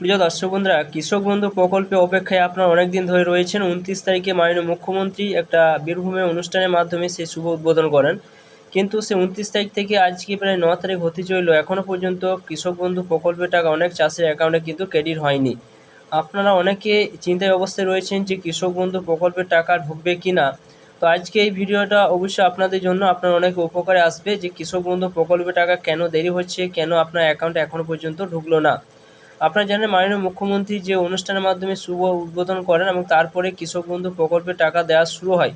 প্রিয় দর্শক বন্ধুরা, কৃষক বন্ধু প্রকল্পে অপেক্ষায় আপনারা অনেক দিন ধরে রয়েছেন। উনত্রিশ তারিখে মাননীয় মুখ্যমন্ত্রী একটা বীরভূমে অনুষ্ঠানের মাধ্যমে সে শুভ উদ্বোধন করেন। কিন্তু সে উনত্রিশ তারিখ থেকে আজকে প্রায় ন তারিখ হতে চলল। এখনও পর্যন্ত কৃষক বন্ধু প্রকল্পের টাকা অনেক চাষের অ্যাকাউন্টে কিন্তু ক্রেডিট হয়নি। আপনারা অনেকে চিন্তায় অবস্থায় রয়েছেন যে কৃষক বন্ধু প্রকল্পের টাকা ঢুকবে কি না তো আজকে এই ভিডিওটা অবশ্যই আপনাদের জন্য আপনার অনেক উপকারে আসবে যে কৃষক বন্ধু প্রকল্পের টাকা কেন দেরি হচ্ছে, কেন আপনার অ্যাকাউন্টে এখনও পর্যন্ত ঢুকলো না। আপনারা জানেন মাননীয় মুখ্যমন্ত্রী যে অনুষ্ঠানের মাধ্যমে শুভ উদ্বোধন করেন এবং তারপরে কৃষক বন্ধু প্রকল্পে টাকা দেওয়া শুরু হয়।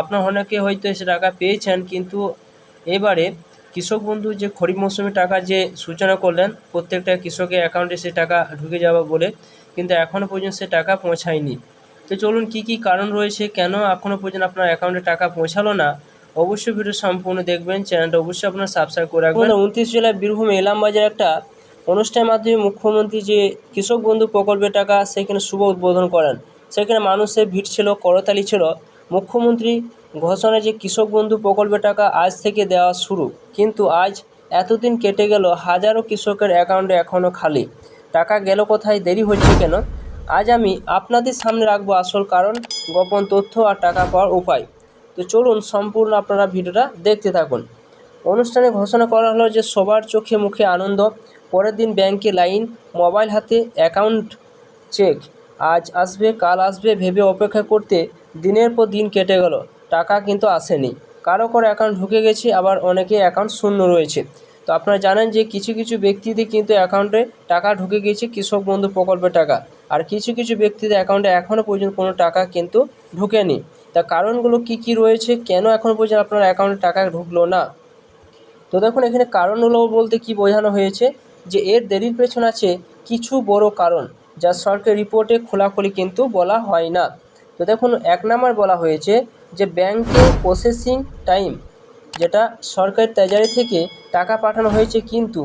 আপনার অনেকে হয়তো সে টাকা পেয়েছেন, কিন্তু এবারে কৃষক বন্ধু যে খরিফ মৌসুমে টাকা যে সূচনা করলেন, প্রত্যেকটা কৃষকের অ্যাকাউন্টে সে টাকা ঢুকে যাওয়া বলে কিন্তু এখনও পর্যন্ত সে টাকা পৌঁছায়নি। তো চলুন কি কি কারণ রয়েছে, কেন এখনও পর্যন্ত আপনার অ্যাকাউন্টে টাকা পৌঁছালো না? অবশ্যই ভিডিও সম্পূর্ণ দেখবেন, চ্যানেলটা অবশ্যই আপনার সাবস্ক্রাইব করে রাখবেন। উনত্রিশ জেলায় বীরভূম এলাম বাজার একটা অনুষ্ঠানের মাধ্যমে মুখ্যমন্ত্রী যে কৃষক বন্ধু প্রকল্পের টাকা সেখানে শুভ উদ্বোধন করেন। সেখানে মানুষের ভিড় ছিল, করতালি ছিল। মুখ্যমন্ত্রী ঘোষণা যে কৃষক বন্ধু প্রকল্পের টাকা আজ থেকে দেওয়া শুরু। কিন্তু আজ এতদিন কেটে গেল, হাজারো কৃষকের অ্যাকাউন্টে এখনও খালি। টাকা গেল কোথায়, দেরি হচ্ছে কেন? আজ আমি আপনাদের সামনে রাখব আসল কারণ, গোপন তথ্য আর টাকা পাওয়ার উপায়। তো চলুন, সম্পূর্ণ আপনারা ভিডিওটা দেখতে থাকুন। অনুষ্ঠানে ঘোষণা করা হলো যে সবার চোখে মুখে আনন্দ পরের দিন ব্যাংকে লাইন, মোবাইল হাতে অ্যাকাউন্ট চেক। আজ আসবে, কাল আসবে ভেবে অপেক্ষা করতে দিনের পর দিন কেটে গেল। টাকা কিন্তু আসেনি। কারও কারও অ্যাকাউন্ট ঢুকে গেছে, আবার অনেকে অ্যাকাউন্ট শূন্য রয়েছে। তো আপনারা জানেন যে কিছু কিছু ব্যক্তিদের কিন্তু অ্যাকাউন্টে টাকা ঢুকে গিয়েছে কৃষক বন্ধু প্রকল্পের টাকা। আর কিছু কিছু ব্যক্তিদের অ্যাকাউন্টে এখনও পর্যন্ত কোনো টাকা কিন্তু ঢুকেনি। তা কারণগুলো কি কি রয়েছে? কেন এখনও পর্যন্ত আপনার অ্যাকাউন্টে টাকা ঢুকলো না? তো দেখুন, এখানে কারণগুলো বলতে কি বোঝানো হয়েছে যে এর দেরির পেছন আছে কিছু বড় কারণ, যা সরকারি রিপোর্টে খোলাখুলি কিন্তু বলা হয় না। তো দেখুন, এক নম্বর বলা হয়েছে যে ব্যাংকে প্রসেসিং টাইম, যেটা সরকারি ট্রেজারি থেকে টাকা পাঠানো হয়েছে কিন্তু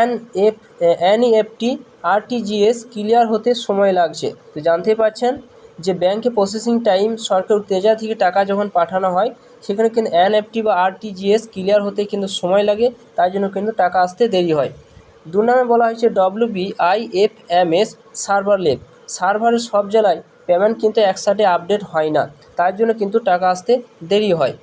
N F NEFT RTGS clear হতে সময় লাগছে। তো জানতেই পারছেন যে ব্যাংকে প্রসেসিং টাইম সরকার ট্রেজারি থেকে টাকা যখন পাঠানো হয়, সেখানে কিন্তু এনএফটি বা আরটিজিএস ক্লিয়ার হতে কিন্তু সময় লাগে তাই জন্য কিন্তু টাকা আসতে দেরি হয়। দু নামে বলা হয়েছে W B I F M S server লেপ সার্ভারের সব জেলায় পেমেন্ট কিন্তু একসাথে আপডেট হয় না। তার জন্য কিন্তু টাকা আসতে দেরি হয়।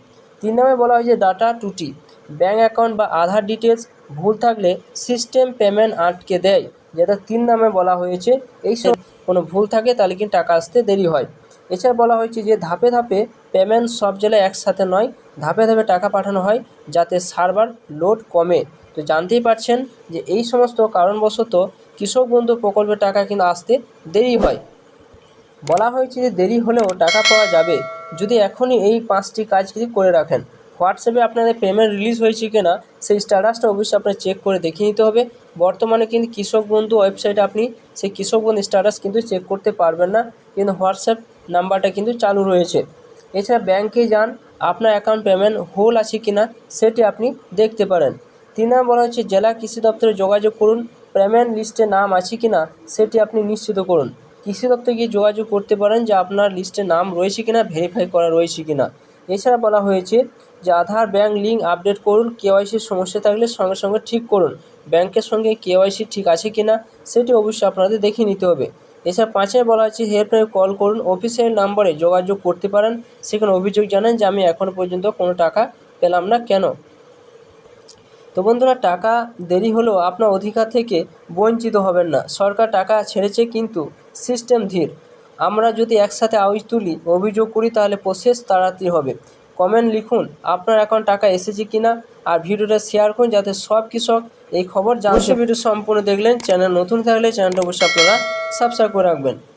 তিন নামে বলা হয়েছে ডাটা টুটি। ব্যাঙ্ক অ্যাকাউন্ট বা আধার ডিটেলস ভুল থাকলে সিস্টেম পেমেন্ট আটকে দেয়। যেটা তিন নামে বলা হয়েছে। এই সব কোনো ভুল থাকে তাহলে কিন্তু টাকা আসতে দেরি হয়। এছাড়া বলা হয়েছে যে ধাপে ধাপে পেমেন্ট সব জেলায় একসাথে নয়। ধাপে ধাপে টাকা পাঠানো হয় যাতে সার্ভার লোড কমে। তো জানতেই পারছেন যে এই সমস্ত কারণবশত কৃষক বন্ধু প্রকল্পের টাকা কিন্তু আসতে দেরি হয়। বলা হয়েছে যে দেরি হলেও টাকা পাওয়া যাবে। যদি এখনই এই পাঁচটি কাজ যদি করে রাখেন, হোয়াটসঅ্যাপে আপনাদের পেমেন্ট রিলিজ হয়েছে কি না সেই স্ট্যাটাসটা অবশ্যই আপনার চেক করে দেখে নিতে হবে। বর্তমানে কিন্তু কৃষক বন্ধু ওয়েবসাইটে আপনি সেই কৃষক বন্ধু স্ট্যাটাস কিন্তু চেক করতে পারবেন না। কিন্তু হোয়াটসঅ্যাপ নাম্বারটা কিন্তু চালু রয়েছে। এছাড়া ব্যাংকে যান, আপনার অ্যাকাউন্ট পেমেন্ট হোল আছে কি না সেটি আপনি দেখতে পারেন। তিন নম্বর হচ্ছে জেলা কৃষি দপ্তরে যোগাযোগ করুন পেমেন্ট লিস্টে নাম আছে কি না সেটি আপনি নিশ্চিত করুন। কৃষি দপ্তরে গিয়ে যোগাযোগ করতে পারেন যে আপনার লিস্টে নাম রয়েছে কি না ভেরিফাই করা রয়েছে কি না এছাড়া বলা হয়েছে যে আধার ব্যাঙ্ক লিঙ্ক আপডেট করুন কেওয়াইসির সমস্যা থাকলে সঙ্গে সঙ্গে ঠিক করুন। ব্যাংকের সঙ্গে কেওয়াইসি ঠিক আছে কি না সেটি অবশ্যই আপনাদের দেখে নিতে হবে। এছাড়া পাঁচে বলা হচ্ছে হেল্পলাইনে কল করুন অফিসের নাম্বারে যোগাযোগ করতে পারেন। সেখানে অভিযোগ জানান যে, আমি এখনও পর্যন্ত কোনো টাকা পেলাম না, কেন? তো বন্ধুরা টাকা দেরি হলেও আপনার অধিকার থেকে বঞ্চিত হবেন না। সরকার টাকা ছেড়েছে কিন্তু সিস্টেম ধীর। আমরা যদি একসাথে আওয়াজ তুলি অভিযোগ করি তাহলে প্রসেস তাড়াতাড়ি হবে। কমেন্ট লিখুন আপনার অ্যাকাউন্ট টাকা এসেছে কি না আর ভিডিওটা শেয়ার করুন যাতে সব কৃষক এই খবর জানতে ভিডিও সম্পূর্ণ দেখলেন। চ্যানেল নতুন থাকলে চ্যানেলটা অবশ্যই আপনারা সাবস্ক্রাইব করে রাখবেন।